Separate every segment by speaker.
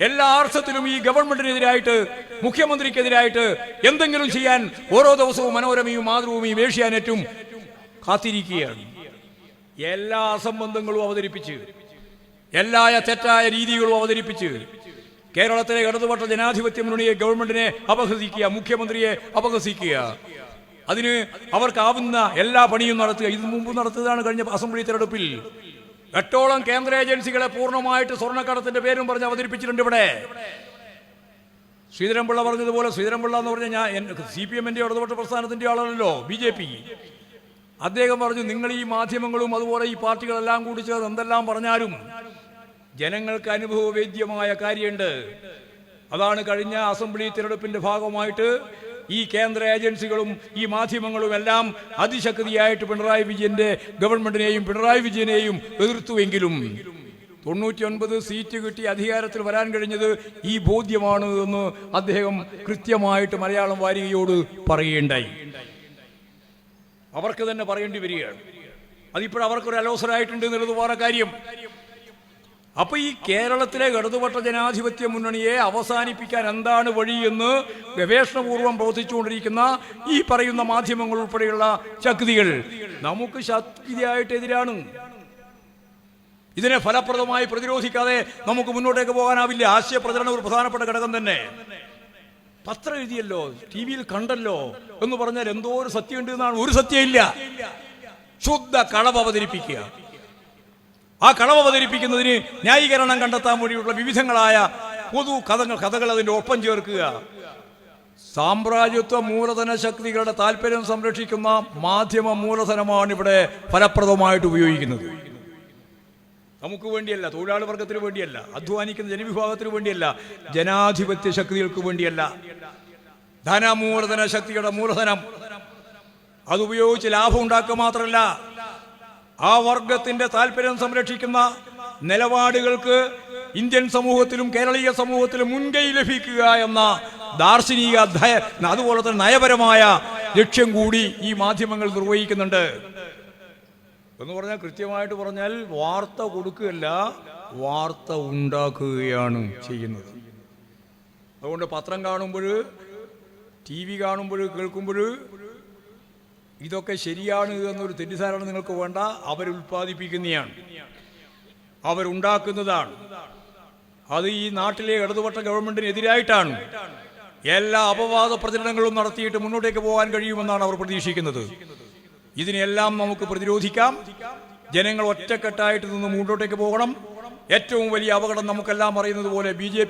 Speaker 1: എല്ലാ അർത്ഥത്തിലും ഈ ഗവൺമെന്റിനെതിരായിട്ട് മുഖ്യമന്ത്രിക്കെതിരായിട്ട് എന്തെങ്കിലും ചെയ്യാൻ ഓരോ ദിവസവും മനോരമയും മാതൃഭൂമിയും ഏഷ്യാനെറ്റും കാത്തിരിക്കുകയാണ്. എല്ലാ അസംബന്ധങ്ങളും അവതരിപ്പിച്ച് എല്ലാ തെറ്റായ രീതികളും അവതരിപ്പിച്ച് കേരളത്തിലെ ഇടതുപക്ഷ ജനാധിപത്യ മുന്നണിയെ ഗവൺമെന്റിനെ അപഹസിക്കുക മുഖ്യമന്ത്രിയെ അപഹസിക്കുക. അതിന് അവർക്കാവുന്ന എല്ലാ പണിയും നടത്തുക. ഇത് മുമ്പ് നടത്തിയതാണ് കഴിഞ്ഞ അസംബ്ലി തെരഞ്ഞെടുപ്പിൽ. എട്ടോളം കേന്ദ്ര ഏജൻസികളെ പൂർണമായിട്ട് സ്വർണക്കടത്തിന്റെ പേരും പറഞ്ഞ് അവതരിപ്പിച്ചിട്ടുണ്ട് ഇവിടെ. ശ്രീധരൻപിള്ള പറഞ്ഞതുപോലെ ശ്രീധരൻപിള്ള എന്ന് പറഞ്ഞാൽ ഞാൻ സി പി എമ്മിന്റെ ഇടതുപക്ഷ പ്രസ്ഥാനത്തിന്റെ ആളാണല്ലോ ബി ജെ പി. അദ്ദേഹം പറഞ്ഞു നിങ്ങൾ ഈ മാധ്യമങ്ങളും അതുപോലെ ഈ പാർട്ടികളെല്ലാം കൂടി ചേർന്ന് എന്തെല്ലാം പറഞ്ഞാലും ജനങ്ങൾക്ക് അനുഭവവേദ്യമായ കാര്യമുണ്ട്. അതാണ് കഴിഞ്ഞ അസംബ്ലി തിരഞ്ഞെടുപ്പിന്റെ ഭാഗമായിട്ട് ഈ കേന്ദ്ര ഏജൻസികളും ഈ മാധ്യമങ്ങളും എല്ലാം അതിശക്തിയായിട്ട് പിണറായി വിജയന്റെ ഗവൺമെന്റിനെയും പിണറായി വിജയനെയും എതിർത്തുവെങ്കിലും തൊണ്ണൂറ്റി ഒൻപത് സീറ്റ് കിട്ടി അധികാരത്തിൽ വരാൻ കഴിഞ്ഞത് ഈ ബോധ്യമാണ് എന്ന് അദ്ദേഹം കൃത്യമായിട്ട് മലയാളം വാരികയോട് പറയുകയുണ്ടായി. അവർക്ക് തന്നെ പറയേണ്ടി വരികയാണ്. അതിപ്പോൾ അവർക്കൊരു അലോസരായിട്ടുണ്ട് എന്നുള്ളത് വേറെ കാര്യം. അപ്പൊ ഈ കേരളത്തിലെ ഇടതുപക്ഷ ജനാധിപത്യ മുന്നണിയെ അവസാനിപ്പിക്കാൻ എന്താണ് വഴി എന്ന് ഗവേഷണപൂർവം പ്രവർത്തിച്ചുകൊണ്ടിരിക്കുന്ന ഈ പറയുന്ന മാധ്യമങ്ങൾ ഉൾപ്പെടെയുള്ള ശക്തികൾ നമുക്ക് ശക്തിയായിട്ട് എതിരാണ് ഇതിനെ ഫലപ്രദമായി പ്രതിരോധിക്കാതെ നമുക്ക് മുന്നോട്ടേക്ക് പോകാനാവില്ല. ആശയ ഒരു പ്രധാനപ്പെട്ട ഘടകം തന്നെ. പത്രം എഴുതിയല്ലോ ടി വിയിൽ കണ്ടല്ലോ എന്ന് പറഞ്ഞാൽ എന്തോ ഒരു സത്യമുണ്ട് എന്നാണ്. ഒരു സത്യമില്ല. ശുദ്ധ കളവ് അവതരിപ്പിക്കുക. ആ കളവ് അവതരിപ്പിക്കുന്നതിന് ന്യായീകരണം കണ്ടെത്താൻ വേണ്ടിയുള്ള വിവിധങ്ങളായ പൊതു കഥകൾ കഥകൾ അതിന്റെ ഒപ്പം ചേർക്കുക. സാമ്രാജ്യത്വ മൂലധന ശക്തികളുടെ താല്പര്യം സംരക്ഷിക്കുന്ന മാധ്യമ മൂലധനമാണ് ഇവിടെ ഫലപ്രദമായിട്ട് ഉപയോഗിക്കുന്നത്. നമുക്ക് വേണ്ടിയല്ല തൊഴിലാളി വർഗത്തിന് വേണ്ടിയല്ല അധ്വാനിക്കുന്ന ജനവിഭാഗത്തിന് വേണ്ടിയല്ല ജനാധിപത്യ ശക്തികൾക്ക് വേണ്ടിയല്ല. ധനമൂലധന ശക്തിയുടെ മൂലധനം. അതുപയോഗിച്ച് ലാഭം ഉണ്ടാക്കുക മാത്രമല്ല ആ വർഗത്തിന്റെ താല്പര്യം സംരക്ഷിക്കുന്ന നിലപാടുകൾക്ക് ഇന്ത്യൻ സമൂഹത്തിലും കേരളീയ സമൂഹത്തിലും മുൻകൈ ലഭിക്കുക എന്ന ദാർശനിക അതുപോലെ തന്നെ നയപരമായ ലക്ഷ്യം കൂടി ഈ മാധ്യമങ്ങൾ നിർവഹിക്കുന്നുണ്ട്. എന്ന് പറഞ്ഞാൽ കൃത്യമായിട്ട് പറഞ്ഞാൽ വാർത്ത കൊടുക്കുകയല്ല വാർത്ത ഉണ്ടാക്കുകയാണ് ചെയ്യുന്നത്. അതുകൊണ്ട് പത്രം കാണുമ്പോൾ ടി വി കാണുമ്പോൾ കേൾക്കുമ്പോൾ ഇതൊക്കെ ശരിയാണ് എന്നൊരു തെറ്റിദ്ധാരണ നിങ്ങൾക്ക് വേണ്ട. അവരുൽപ്പാദിപ്പിക്കുന്നതാണ് അവരുണ്ടാക്കുന്നതാണ്. അത് ഈ നാട്ടിലെ ഇടതുപക്ഷ ഗവൺമെന്റിനെതിരായിട്ടാണ്. എല്ലാ അപവാദ പ്രചരണങ്ങളും നടത്തിയിട്ട് മുന്നോട്ടേക്ക് പോകാൻ കഴിയുമെന്നാണ് അവർ പ്രതീക്ഷിക്കുന്നത്. ഇതിനെല്ലാം നമുക്ക് പ്രതിരോധിക്കാം. ജനങ്ങൾ ഒറ്റക്കെട്ടായിട്ട് നിന്ന് മുന്നോട്ടേക്ക് പോകണം. ഏറ്റവും വലിയ അപകടം നമുക്കെല്ലാം അറിയുന്നത് പോലെ ബി ജെ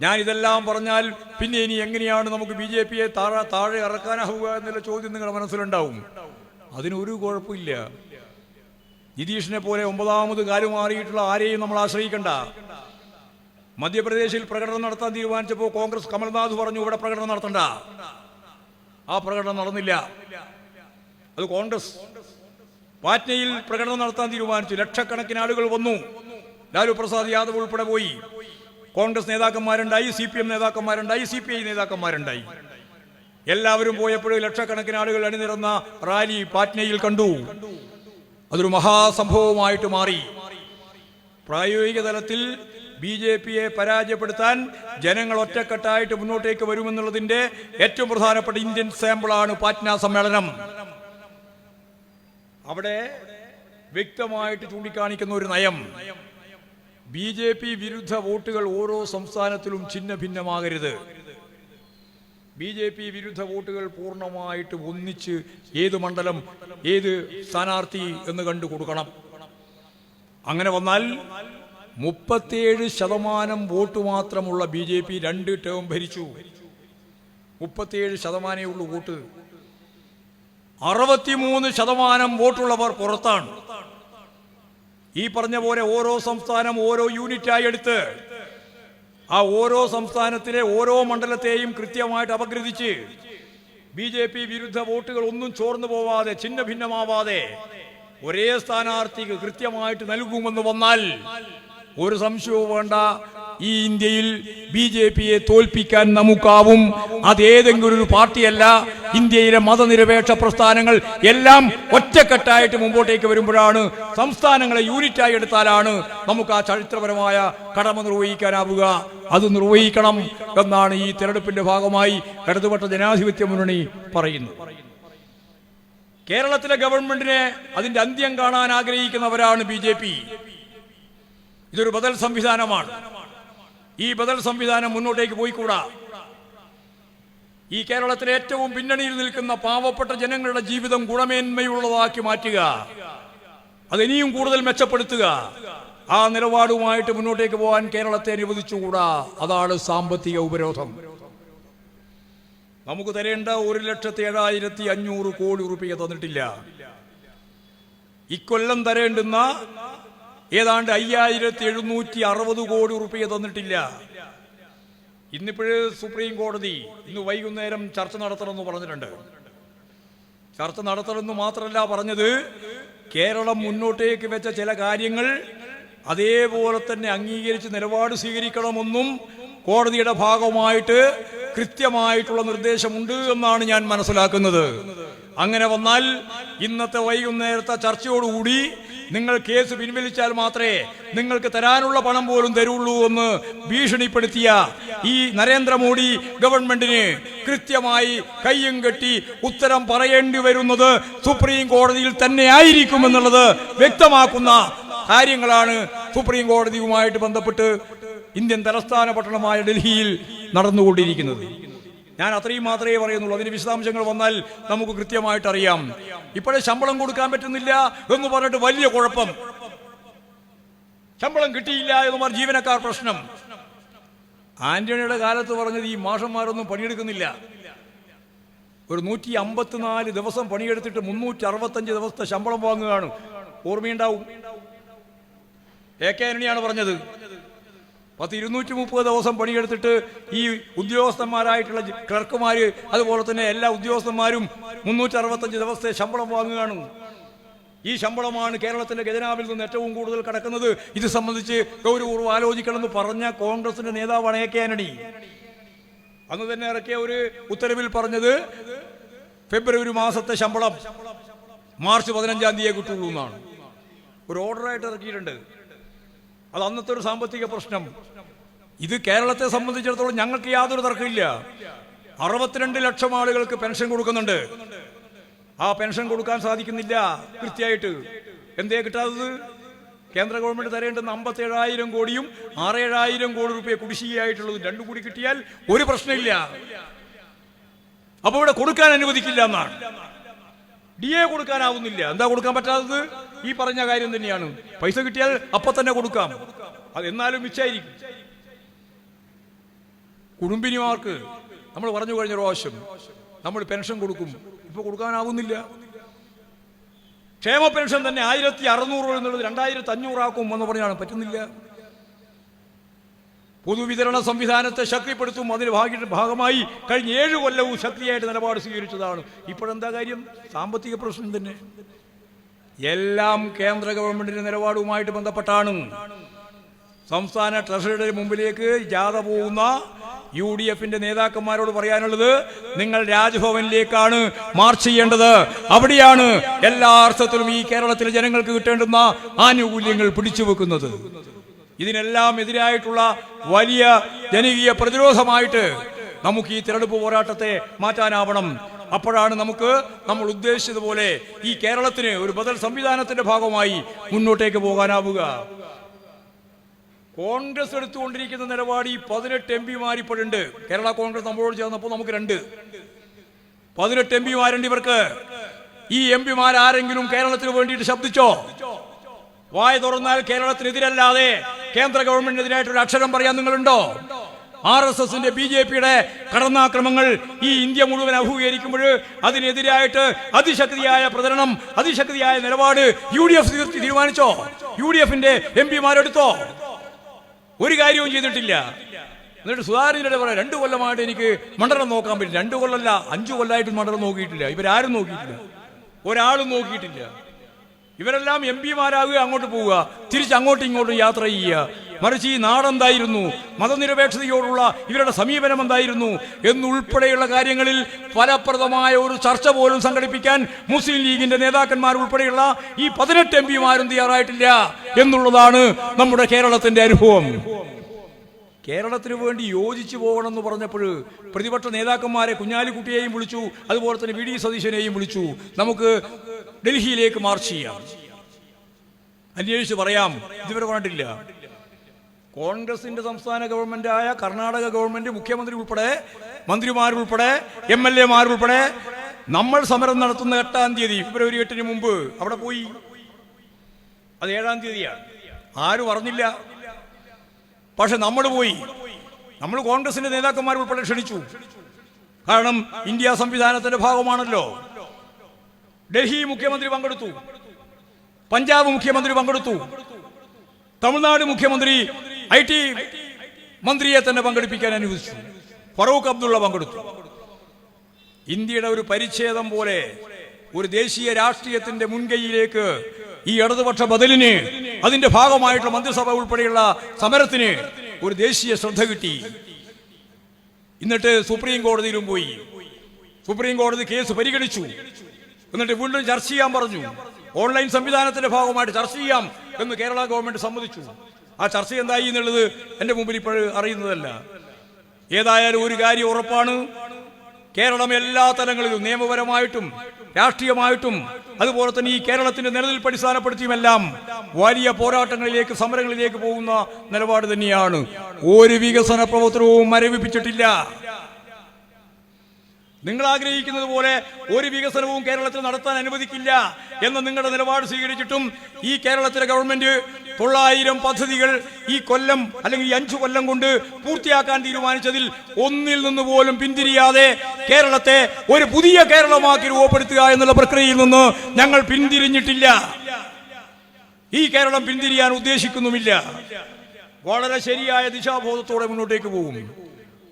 Speaker 1: ഞാൻ ഇതെല്ലാം പറഞ്ഞാൽ പിന്നെ ഇനി എങ്ങനെയാണ് നമുക്ക് ബി ജെ പിയെ താഴെ താഴെ ഇറക്കാനാവുക എന്നുള്ള ചോദ്യം നിങ്ങളുടെ മനസ്സിലുണ്ടാവും. അതിനൊരു കുഴപ്പമില്ല. നിതീഷിനെ പോലെ ഒമ്പതാമത് കാലുമാറിയിട്ടുള്ള ആരെയും നമ്മൾ ആശ്രയിക്കണ്ട. മധ്യപ്രദേശിൽ പ്രകടനം നടത്താൻ തീരുമാനിച്ചപ്പോൾ കോൺഗ്രസ് കമൽനാഥ് പറഞ്ഞു ഇവിടെ പ്രകടനം നടത്തണ്ട. ആ പ്രകടനം നടന്നില്ല. അത് കോൺഗ്രസ്. പാറ്റ്നയിൽ പ്രകടനം നടത്താൻ തീരുമാനിച്ചു. ലക്ഷക്കണക്കിന് ആളുകൾ വന്നു. ലാലു പ്രസാദ് യാദവ് ഉൾപ്പെടെ പോയി. കോൺഗ്രസ് നേതാക്കന്മാരുണ്ടായി സി പി എം നേതാക്കന്മാരുണ്ടായി സി പി ഐ നേതാക്കന്മാരുണ്ടായി. എല്ലാവരും പോയപ്പോഴും ലക്ഷക്കണക്കിന് ആളുകൾ അണിനിരന്ന റാലി പാറ്റ്നയിൽ കണ്ടു. അതൊരു മഹാസംഭവമായിട്ട് മാറി. പ്രായോഗിക തലത്തിൽ ബി ജെ പിയെ പരാജയപ്പെടുത്താൻ ജനങ്ങൾ ഒറ്റക്കെട്ടായിട്ട് മുന്നോട്ടേക്ക് വരുമെന്നുള്ളതിന്റെ ഏറ്റവും പ്രധാനപ്പെട്ട ഇന്ത്യൻ സാമ്പിളാണ് പാറ്റ്ന സമ്മേളനം. അവിടെ വ്യക്തമായിട്ട് ചൂണ്ടിക്കാണിക്കുന്ന ഒരു നയം. ബി ജെ പി വിരുദ്ധ വോട്ടുകൾ ഓരോ സംസ്ഥാനത്തിലും ഛിന്ന ഭിന്നമാകരുത് ബി ജെ പി വിരുദ്ധ വോട്ടുകൾ പൂർണമായിട്ട് ഒന്നിച്ച് ഏത് മണ്ഡലം ഏത് സ്ഥാനാർത്ഥി എന്ന് കണ്ടു കൊടുക്കണം. അങ്ങനെ വന്നാൽ മുപ്പത്തിയേഴ് ശതമാനം വോട്ട് മാത്രമുള്ള ബി ജെ പി രണ്ട് ടേം ഭരിച്ചു. മുപ്പത്തിയേഴ് ശതമാനമേ ഉള്ളൂ വോട്ട്. അറുപത്തിമൂന്ന് ശതമാനം വോട്ടുള്ളവർ പുറത്താണ്. ഈ പറഞ്ഞ പോലെ ഓരോ സംസ്ഥാനം ഓരോ യൂണിറ്റായി എടുത്ത് ആ ഓരോ സംസ്ഥാനത്തിലെ ഓരോ മണ്ഡലത്തെയും കൃത്യമായിട്ട് അപഗ്രഥിച്ച് ബി ജെ പി വിരുദ്ധ വോട്ടുകൾ ഒന്നും ചോർന്നു പോവാതെ ചിഹ്ന ഭിന്നമാവാതെ ഒരേ സ്ഥാനാർത്ഥിക്ക് കൃത്യമായിട്ട് നൽകുമെന്ന് വന്നാൽ ഒരു സംശയവും വേണ്ട. ഈ ഇന്ത്യയിൽ ബി ജെ പിയെ തോൽപ്പിക്കാൻ നമുക്കാവും. അതേതെങ്കിലും ഒരു പാർട്ടിയല്ല. ഇന്ത്യയിലെ മതനിരപേക്ഷ പ്രസ്ഥാനങ്ങൾ എല്ലാം ഒറ്റക്കെട്ടായിട്ട് മുമ്പോട്ടേക്ക് വരുമ്പോഴാണ് സംസ്ഥാനങ്ങളെ യൂണിറ്റായി എടുത്താലാണ് നമുക്ക് ആ ചരിത്രപരമായ കടമ നിർവഹിക്കാനാവുക. അത് നിർവഹിക്കണം എന്നാണ് ഈ തെരഞ്ഞെടുപ്പിന്റെ ഭാഗമായി ഇടതുപക്ഷ ജനാധിപത്യ മുന്നണി പറയുന്നത് കേരളത്തിലെ ഗവൺമെന്റിനെ അതിന്റെ അന്ത്യം കാണാൻ ആഗ്രഹിക്കുന്നവരാണ് ബി ജെ പി. ഇതൊരു ബദൽ സംവിധാനമാണ്. ഈ ബദൽ സംവിധാനം മുന്നോട്ടേക്ക് പോയിക്കൂടാ? ഈ കേരളത്തിലെ ഏറ്റവും പിന്നണിയിൽ നിൽക്കുന്ന പാവപ്പെട്ട ജനങ്ങളുടെ ജീവിതം ഗുണമേന്മയുള്ളതാക്കി മാറ്റുക. അതിനിയും കൂടുതൽ മെച്ചപ്പെടുത്തുക. ആ നിലപാടുമായിട്ട് മുന്നോട്ടേക്ക് പോകാൻ കേരളത്തെ അനുവദിച്ചുകൂടാ? അതാണ് സാമ്പത്തിക ഉപരോധം. നമുക്ക് തരേണ്ട ഒരു ലക്ഷത്തി ഏഴായിരത്തി അഞ്ഞൂറ് കോടി റുപ്യ തന്നിട്ടില്ല. ഇക്കൊല്ലം തരേണ്ടുന്ന ഏതാണ്ട് അയ്യായിരത്തി എഴുന്നൂറ്റി അറുപത് കോടി റുപ്യ തന്നിട്ടില്ല. ഇന്നിപ്പോഴ് സുപ്രീം കോടതി ഇന്ന് വൈകുന്നേരം ചർച്ച നടത്തണമെന്ന് പറഞ്ഞിട്ടുണ്ട്. ചർച്ച നടത്തണമെന്ന് മാത്രമല്ല പറഞ്ഞത് കേരളം മുന്നോട്ടേക്ക് വെച്ച ചില കാര്യങ്ങൾ അതേപോലെ തന്നെ അംഗീകരിച്ച് നിലപാട് സ്വീകരിക്കണമെന്നും കോടതിയുടെ ഭാഗമായിട്ട് കൃത്യമായിട്ടുള്ള നിർദ്ദേശമുണ്ട് എന്നാണ് ഞാൻ മനസ്സിലാക്കുന്നത്. അങ്ങനെ വന്നാൽ ഇന്നത്തെ വൈകുന്നേരത്തെ ചർച്ചയോടുകൂടി നിങ്ങൾ കേസ് പിൻവലിച്ചാൽ മാത്രമേ നിങ്ങൾക്ക് തരാനുള്ള പണം പോലും തരുള്ളൂ എന്ന് ഭീഷണിപ്പെടുത്തിയ ഈ നരേന്ദ്രമോദി ഗവൺമെന്റിന് കൃത്യമായി കയ്യും കെട്ടി ഉത്തരം പറയേണ്ടി വരുന്നത് സുപ്രീം കോടതിയിൽ തന്നെ ആയിരിക്കും എന്നുള്ളത് വ്യക്തമാക്കുന്ന കാര്യങ്ങളാണ് സുപ്രീം കോടതിയുമായിട്ട് ബന്ധപ്പെട്ട് ഇന്ത്യൻ തലസ്ഥാന പട്ടണമായ ഡൽഹിയിൽ നടന്നുകൊണ്ടിരിക്കുന്നത്. ഞാൻ അത്രയും മാത്രമേ പറയുന്നുള്ളൂ. അതിന് വിശദാംശങ്ങൾ വന്നാൽ നമുക്ക് കൃത്യമായിട്ട് അറിയാം. ഇപ്പോഴേ ശമ്പളം കൊടുക്കാൻ പറ്റുന്നില്ല എന്ന് പറഞ്ഞിട്ട് വലിയ കുഴപ്പം. ശമ്പളം കിട്ടിയില്ല എന്ന് പറഞ്ഞ ജീവനക്കാർ പ്രശ്നം. ആന്റണിയുടെ കാലത്ത് പറഞ്ഞത് ഈ മാഷന്മാരൊന്നും പണിയെടുക്കുന്നില്ല. ഒരു നൂറ്റി അമ്പത്തിനാല് ദിവസം പണിയെടുത്തിട്ട് മുന്നൂറ്റി അറുപത്തഞ്ച് ദിവസത്തെ ശമ്പളം വാങ്ങുകയാണ്. ഓർമ്മയുണ്ടാവും? എ കെ ആന്റണിയാണ് പറഞ്ഞത്. പത്ത് ഇരുന്നൂറ്റി മുപ്പത് ദിവസം പണിയെടുത്തിട്ട് ഈ ഉദ്യോഗസ്ഥന്മാരായിട്ടുള്ള ക്ലർക്കുമാർ അതുപോലെ തന്നെ എല്ലാ ഉദ്യോഗസ്ഥന്മാരും മുന്നൂറ്റി അറുപത്തഞ്ച് ദിവസത്തെ ശമ്പളം വാങ്ങുകയാണ്. ഈ ശമ്പളമാണ് കേരളത്തിന്റെ ഖജനാവിൽ നിന്ന് ഏറ്റവും കൂടുതൽ കിടക്കുന്നത്. ഇത് സംബന്ധിച്ച് ഗൗരവപൂർവം ആലോചിക്കണമെന്ന് പറഞ്ഞ കോൺഗ്രസിന്റെ നേതാവാണ് എ കെ ആന്റണി. അന്ന് തന്നെ ഇറക്കിയ ഒരു ഉത്തരവിൽ പറഞ്ഞത് ഫെബ്രുവരി മാസത്തെ ശമ്പളം മാർച്ച് പതിനഞ്ചാം തീയതി കിട്ടുള്ളൂ എന്നാണ്. ഒരു ഓർഡറായിട്ട് ഇറക്കിയിട്ടുണ്ട്. അത് അന്നത്തെ ഒരു സാമ്പത്തിക പ്രശ്നം. ഇത് കേരളത്തെ സംബന്ധിച്ചിടത്തോളം ഞങ്ങൾക്ക് യാതൊരു തർക്കമില്ല. അറുപത്തിരണ്ട് ലക്ഷം ആളുകൾക്ക് പെൻഷൻ കൊടുക്കുന്നുണ്ട്. ആ പെൻഷൻ കൊടുക്കാൻ സാധിക്കുന്നില്ല കൃത്യമായിട്ട്. എന്തേ കിട്ടാത്തത്? കേന്ദ്ര ഗവൺമെന്റ് തരേണ്ടുന്ന അമ്പത്തി ഏഴായിരം കോടിയും ആറേഴായിരം കോടി രൂപയെ കുടിശ്ശികയായിട്ടുള്ളത് രണ്ടും കൂടി കിട്ടിയാൽ ഒരു പ്രശ്നമില്ല. അപ്പൊ ഇവിടെ കൊടുക്കാൻ അനുവദിക്കില്ല എന്നാണ്. ഡി എ കൊടുക്കാനാവുന്നില്ല. എന്താ കൊടുക്കാൻ പറ്റാത്തത്? ഈ പറഞ്ഞ കാര്യം തന്നെയാണ്. പൈസ കിട്ടിയാൽ അപ്പൊ തന്നെ കൊടുക്കാം. അത് എന്നാലും മിച്ചായിരിക്കും. കുടുംബിനിമാർക്ക് നമ്മൾ പറഞ്ഞു കഴിഞ്ഞ പ്രാവശ്യം നമ്മൾ പെൻഷൻ കൊടുക്കും. ഇപ്പൊ കൊടുക്കാനാവുന്നില്ല. ക്ഷേമ പെൻഷൻ തന്നെ ആയിരത്തി അറുന്നൂറ് എന്നുള്ളത് രണ്ടായിരത്തി അഞ്ഞൂറാക്കും എന്ന് പറഞ്ഞാണ്. പറ്റുന്നില്ല. പൊതുവിതരണ സംവിധാനത്തെ ശക്തിപ്പെടുത്തും. അതിന് ഭാഗ്യ ഭാഗമായി കഴിഞ്ഞ ഏഴ് കൊല്ലവും ശക്തിയായിട്ട് നിലപാട് സ്വീകരിച്ചതാണ്. ഇപ്പോഴെന്താ കാര്യം? സാമ്പത്തിക പ്രശ്നം തന്നെ. എല്ലാം കേന്ദ്ര ഗവൺമെന്റിന്റെ നിലപാടുമായിട്ട് ബന്ധപ്പെട്ടാണ്. സംസ്ഥാന ട്രഷറിയുടെ മുമ്പിലേക്ക് ജാഥ പോകുന്ന യു ഡി എഫിന്റെ നേതാക്കന്മാരോട് പറയാനുള്ളത് നിങ്ങൾ രാജ്ഭവനിലേക്കാണ് മാർച്ച് ചെയ്യേണ്ടത്. അവിടെയാണ് എല്ലാ അർത്ഥത്തിലും ഈ കേരളത്തിലെ ജനങ്ങൾക്ക് കിട്ടേണ്ടുന്ന ആനുകൂല്യങ്ങൾ പിടിച്ചു വെക്കുന്നത് ഇതിനെല്ലാം എതിരായിട്ടുള്ള വലിയ ജനകീയ പ്രതിരോധമായിട്ട് നമുക്ക് ഈ തിരഞ്ഞെടുപ്പ് പോരാട്ടത്തെ മാറ്റാനാവണം. അപ്പോഴാണ് നമുക്ക് നമ്മൾ ഉദ്ദേശിച്ചതുപോലെ ഈ കേരളത്തിന് ഒരു ബദൽ സംവിധാനത്തിന്റെ ഭാഗമായി മുന്നോട്ടേക്ക് പോകാനാവുക. കോൺഗ്രസ് എടുത്തുകൊണ്ടിരിക്കുന്ന നിലപാട് ഈ പതിനെട്ട് എം പിമാർ ഇപ്പോഴുണ്ട് കേരള കോൺഗ്രസ് നമ്മളോട് ചേർന്നപ്പോൾ നമുക്ക് രണ്ട്. പതിനെട്ട് എം പിമാരുണ്ട് ഇവർക്ക്. ഈ എം പിമാർ ആരെങ്കിലും കേരളത്തിന് വേണ്ടിയിട്ട് ശബ്ദിച്ചോ? വായ തുറന്നാൽ കേരളത്തിനെതിരല്ലാതെ കേന്ദ്ര ഗവൺമെന്റിനെതിരായിട്ടൊരു അക്ഷരം പറയാൻ നിങ്ങളുണ്ടോ? ആർ എസ് എസിന്റെ ബി ജെ പിയുടെ കടന്നാക്രമങ്ങൾ ഈ ഇന്ത്യ മുഴുവൻ അഭിമുഖീകരിക്കുമ്പോൾ അതിനെതിരായിട്ട് അതിശക്തിയായ പ്രചരണം അതിശക്തിയായ നിലപാട് യു ഡി എഫ് തീരുമാനിച്ചോ? യു ഡി എഫിന്റെ എം പിമാരെടുത്തോ? ഒരു കാര്യവും ചെയ്തിട്ടില്ല. എന്നിട്ട് സുധാകരന്റെ പറയാം രണ്ടു കൊല്ലമായിട്ട് എനിക്ക് മണ്ഡലം നോക്കാൻ പറ്റില്ല. രണ്ടു കൊല്ലമല്ല അഞ്ചു കൊല്ലമായിട്ട് മണ്ഡലം നോക്കിയിട്ടില്ല. ഇവരാരും നോക്കിയിട്ടില്ല. ഒരാളും നോക്കിയിട്ടില്ല. ഇവരെല്ലാം എം പിമാരാകുക അങ്ങോട്ട് പോവുക. തിരിച്ച് അങ്ങോട്ടും ഇങ്ങോട്ടും യാത്ര ചെയ്യുക. മറിച്ച് ഈ നാടെന്തായിരുന്നു? മതനിരപേക്ഷതയോടുള്ള ഇവരുടെ സമീപനം എന്തായിരുന്നു എന്നുൾപ്പെടെയുള്ള കാര്യങ്ങളിൽ ഫലപ്രദമായ ഒരു ചർച്ച പോലും സംഘടിപ്പിക്കാൻ മുസ്ലിം ലീഗിന്റെ നേതാക്കന്മാർ ഉൾപ്പെടെയുള്ള ഈ പതിനെട്ട് എം പിമാരും തയ്യാറായിട്ടില്ല എന്നുള്ളതാണ് നമ്മുടെ കേരളത്തിന്റെ അനുഭവം. കേരളത്തിന് വേണ്ടി യോജിച്ചു പോകണമെന്ന് പറഞ്ഞപ്പോൾ പ്രതിപക്ഷ നേതാക്കന്മാരെ കുഞ്ഞാലിക്കുട്ടിയെയും വിളിച്ചു അതുപോലെ തന്നെ വി ഡി സതീശനെയും വിളിച്ചു. നമുക്ക് ഡൽഹിയിലേക്ക് മാർച്ച് ചെയ്യാം. അന്വേഷിച്ച് പറയാം. ഇതുവരെ പറഞ്ഞിട്ടില്ല കോൺഗ്രസിന്റെ സംസ്ഥാന ഗവൺമെന്റായ കർണാടക ഗവൺമെന്റ് മുഖ്യമന്ത്രി ഉൾപ്പെടെ മന്ത്രിമാരുൾപ്പെടെ എം എൽ എമാരുൾപ്പെടെ നമ്മൾ സമരം നടത്തുന്ന എട്ടാം തീയതി ഫെബ്രുവരി എട്ടിന് മുമ്പ് അവിടെ പോയി. അത് ഏഴാം തീയതിയാണ്. ആരും അറിഞ്ഞില്ല. പക്ഷെ നമ്മൾ പോയി. നമ്മൾ കോൺഗ്രസിന്റെ നേതാക്കന്മാർ ഉൾപ്പെടെ ക്ഷണിച്ചു. കാരണം ഇന്ത്യ സംവിധാനത്തിന്റെ ഭാഗമാണല്ലോ. ഡൽഹി മുഖ്യമന്ത്രി പങ്കെടുത്തു. പഞ്ചാബ് മുഖ്യമന്ത്രി പങ്കെടുത്തു. തമിഴ്നാട് മുഖ്യമന്ത്രി ഐ ടി മന്ത്രിയെ തന്നെ പങ്കെടുപ്പിക്കാൻ അനുവദിച്ചു. ഫറൂഖ് അബ്ദുള്ള പങ്കെടുത്തു. ഇന്ത്യയുടെ ഒരു പരിച്ഛേദം പോലെ ഒരു ദേശീയ രാഷ്ട്രീയത്തിന്റെ മുൻകൈയിലേക്ക് ഈ ഇടതുപക്ഷ ബദലിന് അതിന്റെ ഭാഗമായിട്ടുള്ള മന്ത്രിസഭ ഉൾപ്പെടെയുള്ള സമരത്തിന് ഒരു ദേശീയ ശ്രദ്ധ കിട്ടി. എന്നിട്ട് സുപ്രീം കോടതിയിലും പോയി. സുപ്രീം കോടതി കേസ് പരിഗണിച്ചു. എന്നിട്ട് വീണ്ടും ചർച്ച ചെയ്യാൻ പറഞ്ഞു. ഓൺലൈൻ സംവിധാനത്തിന്റെ ഭാഗമായിട്ട് ചർച്ച ചെയ്യാം എന്ന് കേരള ഗവൺമെന്റ് സമ്മതിച്ചു. ആ ചർച്ച എന്തായി എന്നുള്ളത് എന്റെ മുമ്പിൽ ഇപ്പോൾ അറിയുന്നതല്ല. ഏതായാലും ഒരു കാര്യം ഉറപ്പാണ്. കേരളം എല്ലാ തലങ്ങളിലും നിയമപരമായിട്ടും രാഷ്ട്രീയമായിട്ടും അതുപോലെ തന്നെ ഈ കേരളത്തിന്റെ നിലനിൽപ്പ് അടിസ്ഥാനപ്പെടുത്തിയുമെല്ലാം വലിയ പോരാട്ടങ്ങളിലേക്ക് സമരങ്ങളിലേക്ക് പോകുന്ന നിലപാട് തന്നെയാണ്. ഒരു വികസന പ്രവർത്തനവും മരവിപ്പിച്ചിട്ടില്ല. നിങ്ങൾ ആഗ്രഹിക്കുന്നത് പോലെ ഒരു വികസനവും കേരളത്തിൽ നടത്താൻ അനുവദിക്കില്ല എന്ന് നിങ്ങളുടെ നിലപാട് സ്വീകരിച്ചിട്ടും ഈ കേരളത്തിലെ ഗവൺമെന്റ് തൊള്ളായിരം പദ്ധതികൾ ഈ കൊല്ലം അല്ലെങ്കിൽ അഞ്ചു കൊല്ലം കൊണ്ട് പൂർത്തിയാക്കാൻ തീരുമാനിച്ചതിൽ ഒന്നിൽ നിന്ന് പോലും പിന്തിരിയാതെ കേരളത്തെ ഒരു പുതിയ കേരളമാക്കി രൂപപ്പെടുത്തുക എന്നുള്ള പ്രക്രിയയിൽ നിന്ന് ഞങ്ങൾ പിന്തിരിഞ്ഞിട്ടില്ല. ഈ കേരളം പിന്തിരിയാൻ ഉദ്ദേശിക്കുന്നുമില്ല. വളരെ ശരിയായ ദിശാബോധത്തോടെ മുന്നോട്ടേക്ക് പോകും.